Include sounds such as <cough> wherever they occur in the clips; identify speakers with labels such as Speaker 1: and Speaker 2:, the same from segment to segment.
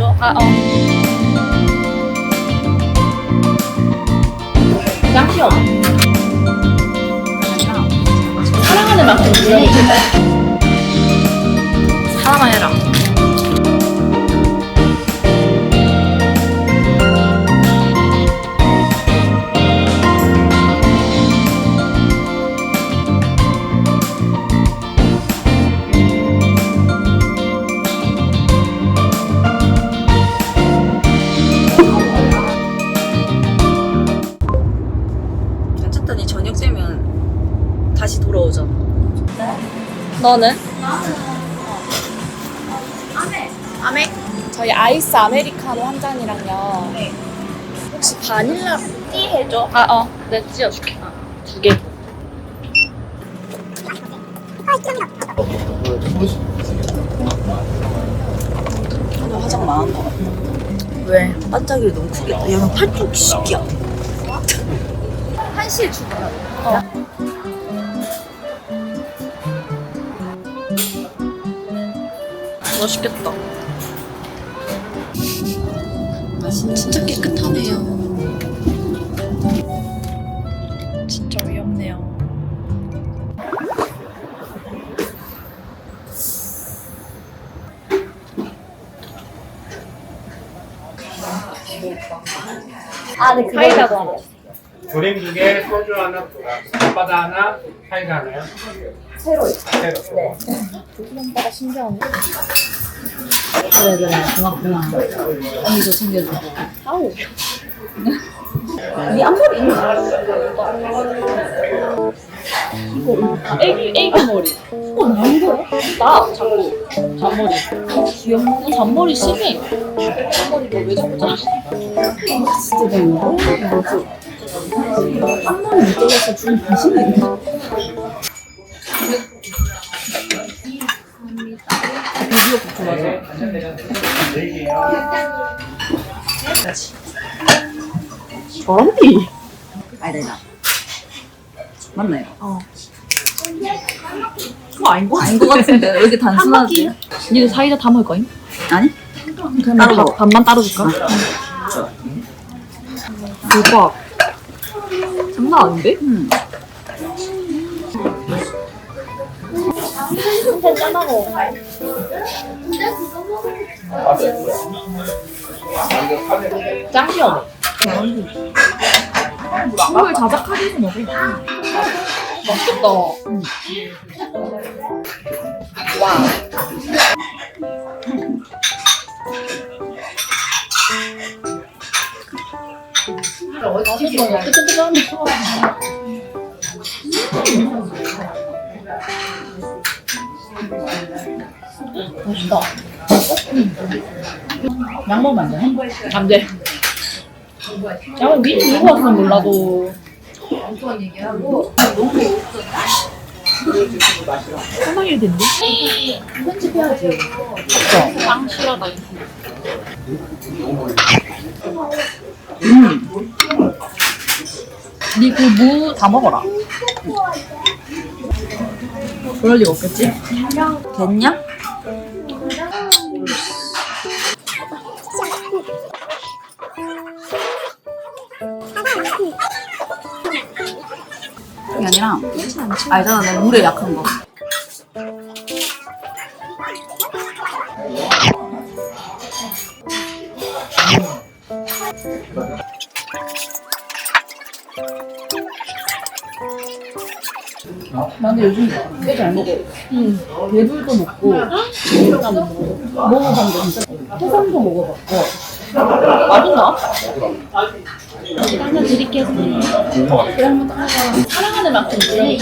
Speaker 1: 해줘. 아, 어. 짱시어. 사랑하는 만큼. 사랑해라. 너는? 아메. 저희 아이스 아메리카노 한 잔이랑요. 혹시 바닐라 티 해줘. 아, 어. 내가 찢어줄게. 두 개.
Speaker 2: 오늘 화장 망한 거 같아.
Speaker 1: 왜?
Speaker 2: 반짝이를 너무 크게. 야, 팔뚝 시기야.
Speaker 1: 한시에 주고. 어. 맛있겠다.
Speaker 2: 진짜 깨끗하네요.
Speaker 1: 진짜 위험네요. 아, 네, 사이다도 하나.
Speaker 3: 조림 두 개, 소주 하나, 밥바다 하나, 사이다 하나요? 새로요. 새로. 네.
Speaker 1: 오빠가 신기하네.
Speaker 2: 그래, 그래. 고맙구나. 언니도 챙겨주고.
Speaker 1: 아우.
Speaker 2: 네 앞머리?
Speaker 1: 아, 애기, 애기 머리. 어, 난 거야? 나, 자꾸. 잔머리. 귀엽고, 잔머리 심해. 잔머리 너왜 자꾸 자르지?
Speaker 2: 진짜 너무 있네.
Speaker 1: 잘한디.
Speaker 2: 아니다, 아니다. 맞나요?
Speaker 1: 어. 그거 아닌 거
Speaker 2: 아닌 것 같은데 왜 이렇게 단순하지?
Speaker 1: 니도 사이다 다 먹을 거임?
Speaker 2: 아니?
Speaker 1: 그러면
Speaker 2: 따로
Speaker 1: 밥,
Speaker 2: 먹어.
Speaker 1: 밥만 따로 줄까? 대박. 장난 아닌데?
Speaker 2: 음.
Speaker 1: 한잔 짜다 먹어. 짱 시원해. 국물 자작하게 해서 먹어. 맛있겠다. 와. 맛있어. 뜨끈뜨끈한데. 맛있다. 양 먹으면 안 돼? 안 돼. 양을 미리 들고 왔으면 몰라도. 상당히 된대? 편집해야지. 그쵸? 짱 싫어다. 음. 니그 무 다 먹어라. 그럴 리가 없겠지?
Speaker 2: 됐냐? 그게 아니라 알잖아 나 물에 약한 거
Speaker 1: 나는 요즘 꽤잘 먹어. 응. 배불도 먹고, 배불도 먹고, 먹어봤는데 진짜 해삼도 먹어봤고. 맛있나? 하나 드릴게요. 그래, 한번 따라가. 사랑하는 만큼 드려요.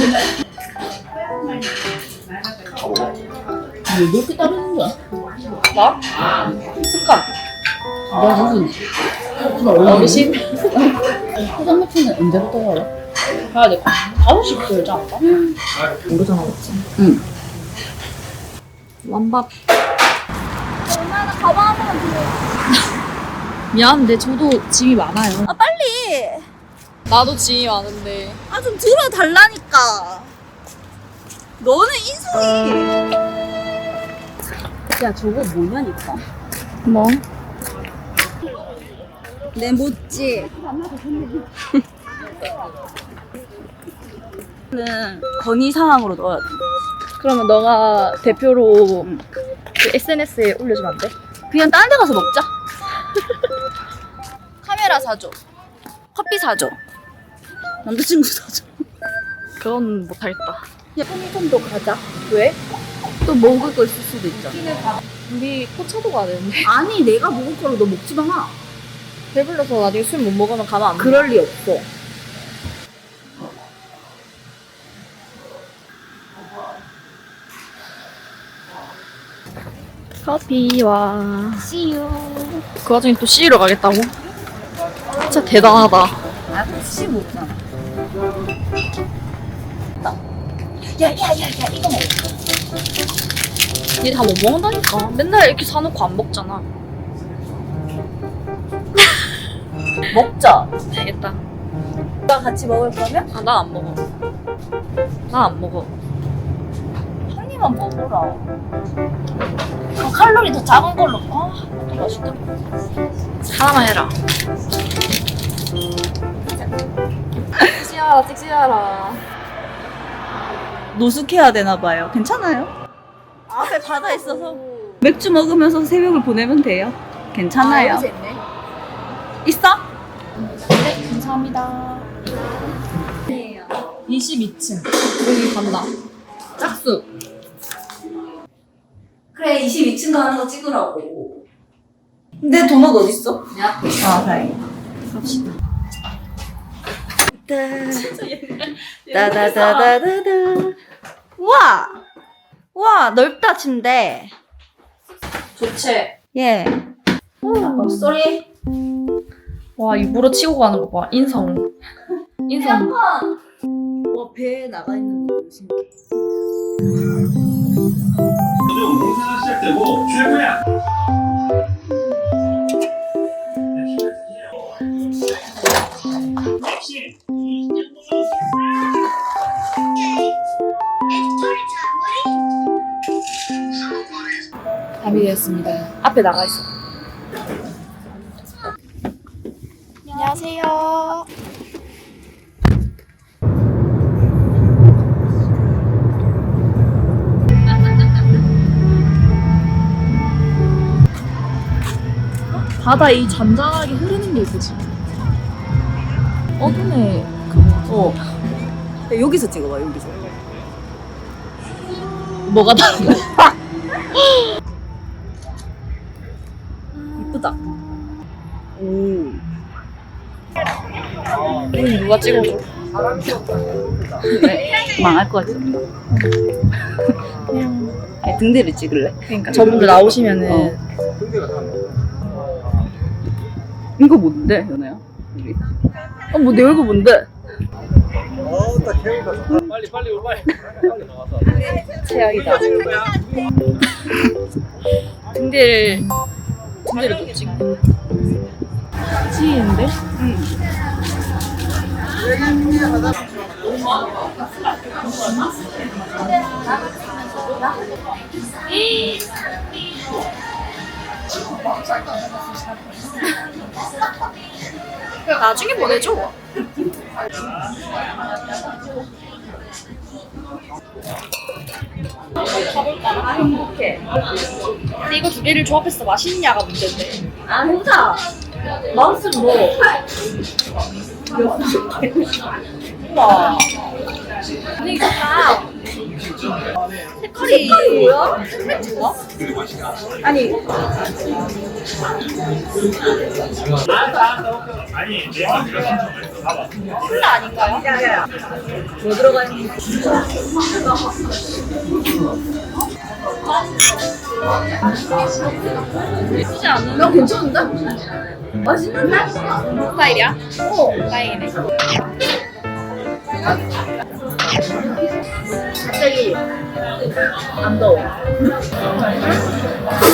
Speaker 1: 왜 이렇게 따르는 거야? 나? 습관. 나 무슨 어르신? 포장마차는 언제부터 열어? 가야 돼. 5시부터 열지 않을까? 모르잖아, 그치?
Speaker 2: 응.
Speaker 1: 완밥. <laughs> 미안한데 저도 짐이 많아요.
Speaker 2: 아 빨리
Speaker 1: 나도 짐이 많은데.
Speaker 2: 아 좀 들어달라니까 너는 인성이 야 저거 뭐냐니까
Speaker 1: 뭐?
Speaker 2: 내 모찌. 는 <laughs> 건의 사항으로 넣어야 돼.
Speaker 3: 그러면 너가 대표로 그 SNS에 올려주면 안 돼?
Speaker 2: 그냥 딴 데 가서 먹자. <laughs> 카메라 사줘. 커피 사줘. 남자친구 사줘.
Speaker 3: 그건 못하겠다.
Speaker 2: 야, 편의점도 가자.
Speaker 3: 왜?
Speaker 2: 또 먹을 거 있을 수도 있잖아.
Speaker 3: 우리 포차도 가야 되는데.
Speaker 2: 아니, 내가 먹을 거로 너 먹지 마.
Speaker 3: 배불러서 나중에 술 못 먹으면 가면 안 돼.
Speaker 2: 그럴 리 없어.
Speaker 3: 커피와
Speaker 2: See you.
Speaker 3: 그 와중에 또 C로 가겠다고? 진짜 대단하다.
Speaker 2: 아, 혹시 못잖아. 야, 야, 야, 야, 이거 먹어.
Speaker 3: 얘 다 못 먹는다니까. 맨날 이렇게 사놓고 안 먹잖아.
Speaker 2: 먹자.
Speaker 3: 알겠다.
Speaker 2: 오빠 같이 먹을 거면
Speaker 3: 아, 나 안 먹어. 나 안 먹어.
Speaker 2: 한 입만 먹어라. 그 칼로리 더 작은 걸로. 아, 또 맛있다.
Speaker 3: 하나만 해라. 찍지야라, 찍지야라.
Speaker 2: 노숙해야 되나 봐요. 괜찮아요? 앞에 바다 있어서 맥주 먹으면서 새벽을 보내면 돼요. 괜찮아요.
Speaker 3: 있네.
Speaker 2: 있어?
Speaker 3: 네, 감사합니다. 22층. 여기 간다. 짝수.
Speaker 2: 그래 22층 가는 거 찍으라고. 내 도넛 어딨어?
Speaker 3: 야.
Speaker 2: 아 다행이다.
Speaker 3: 갑시다.
Speaker 2: 따다다다다다. 우와! 우와 넓다 침대.
Speaker 3: 좋지.
Speaker 2: 예. 목소리.
Speaker 3: 와, 이 물어 치고 가는 거 봐. 인성. <laughs> 인성.
Speaker 2: 와 배에 나가 있는 거 신기해.
Speaker 1: 요즘 공사가 시작되고 최고야. 역시
Speaker 3: 답이 되었습니다. 앞에 나가 있어. 바다 이 잔잔하게 흐르는 게 예쁘지. 어둠에
Speaker 2: 어. 여기서 찍어봐 여기서.
Speaker 3: 뭐가 다른
Speaker 2: 이쁘다. 오.
Speaker 3: 응, 누가 찍어줘?
Speaker 2: 망할 것 같아. 그냥 등대를 찍을래?
Speaker 3: 그러니까 저분들 나오시면은
Speaker 2: 이거 뭔데? 우리. 어, 뭐 내 얼굴 뭔데?
Speaker 4: 빨리 빨리 올 빨리. 빨리 나와서.
Speaker 3: 최악이다. 등대를 등대를 못 찍고. 지인데? 그냥 나중에 보내줘. 행복해. 근데 이거 두 개를 조합해서 맛있냐가 문제인데.
Speaker 2: 아, 해보자. 마우스 뭐.
Speaker 3: 우와. 분위기 좋다. 색깔이. 뭐야? 색깔인가?
Speaker 2: 아니,
Speaker 1: 아니 내가 네가 신청했어. 봐봐.
Speaker 3: 콜라 아닌가요?
Speaker 2: 뭐 들어가 있는
Speaker 3: 예쁘지 않은
Speaker 2: 나 괜찮은데? 맛있는데?
Speaker 3: 스타일이야? 오, 다행이네.
Speaker 2: 갑자기 안 더워.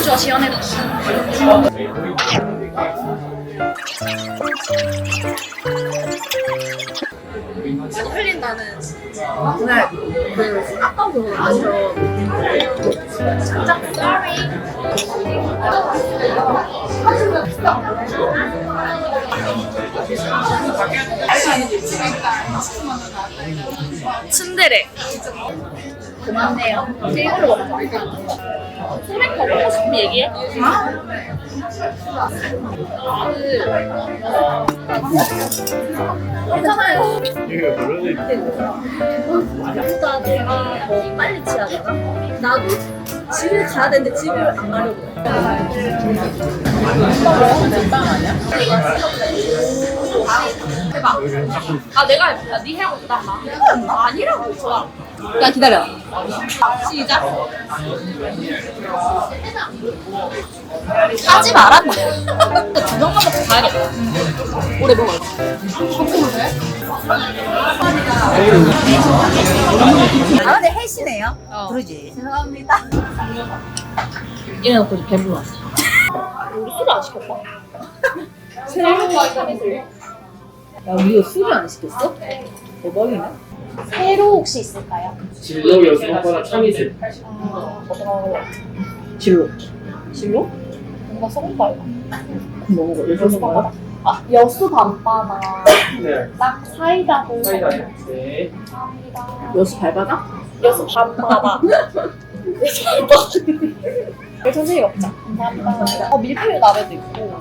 Speaker 3: 좋아, 시원해졌어. 많이 흘린다는.
Speaker 2: 그날 그 아까도 완전
Speaker 3: 살짝 sorry.
Speaker 1: 츤데레. 테이블로 먹자. 소맥 더 먹고 싶으면 얘기해. 괜찮아요.
Speaker 3: 이게 모르는
Speaker 1: 나보다 내가 더 빨리 취하잖아. 나도 집에 가야 되는데 집을 안 가려고 해. 대박. 아 내가 해볼까? 네 해고 나. 아니라고 좋아.
Speaker 2: 야 기다려.
Speaker 1: 시작.
Speaker 2: 하지 말았네. <laughs>
Speaker 1: 두 병만 먹고 가야겠다. 오래 먹어야 돼.
Speaker 2: 아 근데 헬시네요.
Speaker 1: 어.
Speaker 2: 그러지. 죄송합니다.
Speaker 1: 이래놓고 이제 배불렀어. 우리 술을 안 시켰다. <laughs>
Speaker 2: 야 우리 이거 술을 안 시켰어? 대박이네.
Speaker 1: 새로 혹시 있을까요?
Speaker 3: 진로 여수보다 참이슬.
Speaker 2: 진로.
Speaker 1: 진로? 뭔가
Speaker 2: 뭐 먹어?
Speaker 1: 여수 밤바다. 아 여수 밤바다.
Speaker 3: 네.
Speaker 1: 딱 사이다고.
Speaker 3: 사이다. 네.
Speaker 2: 여수 발바닥? <laughs>
Speaker 1: 여수 밤바다. 여수 밤바다. 천천히 먹자. 감사합니다. 어 밀푀유 나베도 있고.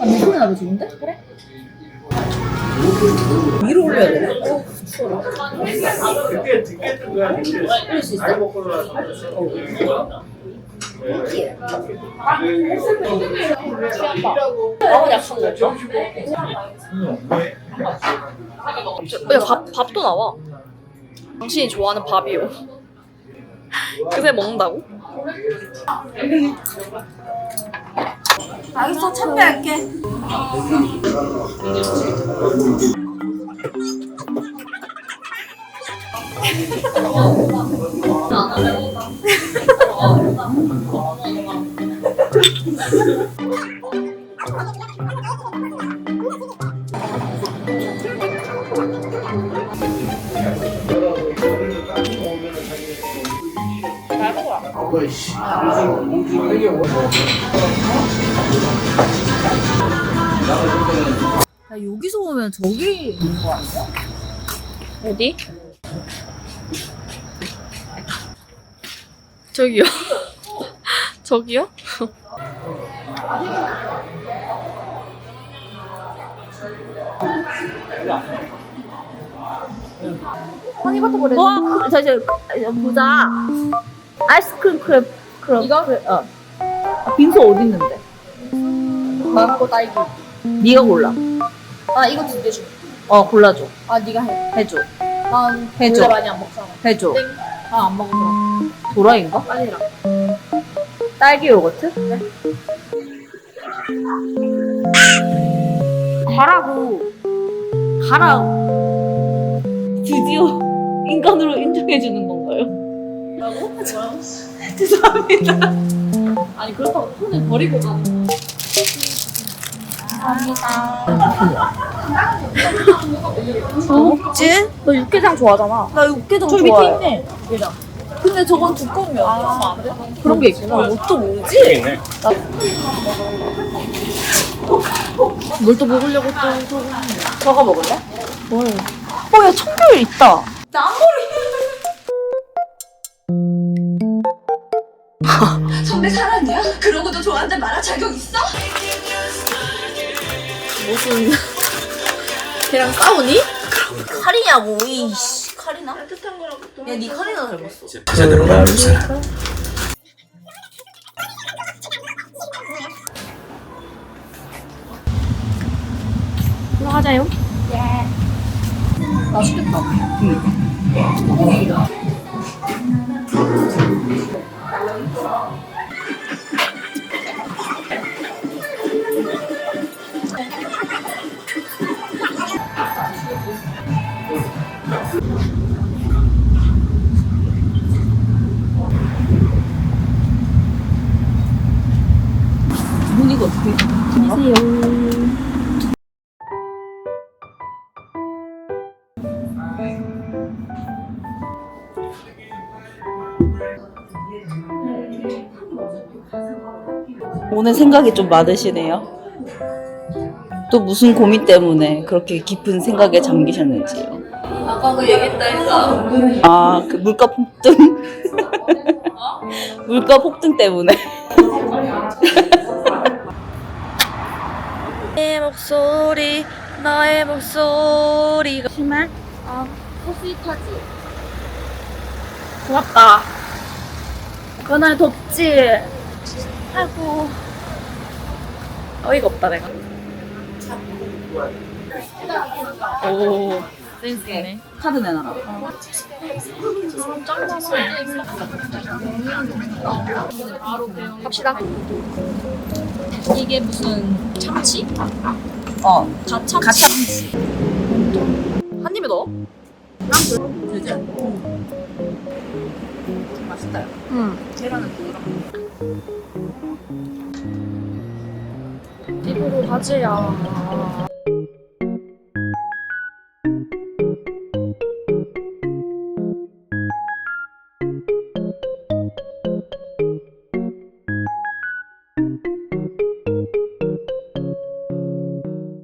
Speaker 2: 아 미소리 나도 좋은데? 그래. 위로 올려야 되나?
Speaker 3: 늦게 늦게 뜬 거야. 늦게.
Speaker 2: 올릴 수 있어?
Speaker 3: 잘 먹고 나서.
Speaker 1: 너무 약한 거죠? 야, 밥, 밥도 나와. 당신이 좋아하는 밥이요. <laughs> 그새 먹는다고?
Speaker 2: 알겠어 참배할게. 야 여기서 보면 저기 있는 거 아니야?
Speaker 1: 어디? 저기요. <laughs> 저기요? 허니버터.
Speaker 2: 와, 그, 저, 저, 저, 보자. 아이스크림 크랩, 크랩.
Speaker 1: 이거?
Speaker 2: 크랩, 어. 아, 빙수 어디 있는데?
Speaker 1: 망고 딸기.
Speaker 2: 네가 골라.
Speaker 1: 아 이거 두 개 줘.
Speaker 2: 어, 골라줘.
Speaker 1: 아 네가 해.
Speaker 2: 해줘.
Speaker 1: 난
Speaker 2: 해줘.
Speaker 1: 원래 많이 안 먹잖아.
Speaker 2: 해줘.
Speaker 1: 땡. 아안 먹어 그럼.
Speaker 2: 도라인가?
Speaker 1: 빨리라.
Speaker 2: 딸기 요거트? 가라고. 가라고. 드디어 인간으로 인정해주는 건가요?
Speaker 1: 뭐라고? <laughs>
Speaker 2: 죄송합니다.
Speaker 1: 아니 그렇다고 손을 버리고 가는 거.
Speaker 2: 뭐 먹지?
Speaker 1: 너 육개장 좋아하잖아.
Speaker 2: 나 육개장
Speaker 1: 저기
Speaker 2: 좋아해.
Speaker 1: 밑에 있네. 육개장. 근데 저건 두꺼운 면. 아, 안 돼?
Speaker 2: 그런 게 있구나. 뭣도 모르지?
Speaker 3: 있네.
Speaker 1: 뭘 또 먹으려고 또 저거.
Speaker 2: 저거 먹을래?
Speaker 1: 뭘?
Speaker 2: 어, 야, 청귤 있다. <laughs>
Speaker 5: 선배 사랑이야? 그러고도 좋아한다 말할 자격 있어?
Speaker 1: 무슨 걔랑 싸우니?
Speaker 2: 칼이냐고, 이씨. 칼이나? 야, 니 칼이나 닮았어.
Speaker 6: 제대로 만든 사람.
Speaker 1: 하자요. 예. 맛있겠다.
Speaker 2: 문 어떻게? 오늘 생각이 좀 많으시네요. 또 무슨 고민 때문에 그렇게 깊은 생각에 잠기셨는지요?
Speaker 1: 아까 그 얘기했다니까.
Speaker 2: 아, 그 물가 폭등? <laughs> 물가 폭등 때문에. <laughs> 내 목소리, 너의 목소리가. 심할?
Speaker 1: 아, 소스윗하지.
Speaker 2: 고맙다. 그날 덥지? 아이고. 어이가 없다, 내가. 오, 센스네. 카드 내놔라.
Speaker 1: 갑시다. 이게 무슨 참치?
Speaker 2: 어,
Speaker 1: 가참치?
Speaker 2: 가참치.
Speaker 1: 한 입에 넣어?
Speaker 2: 되지? 맛있다.
Speaker 1: 응.
Speaker 2: 계란은 부드럽고.
Speaker 1: 입으로 가지야.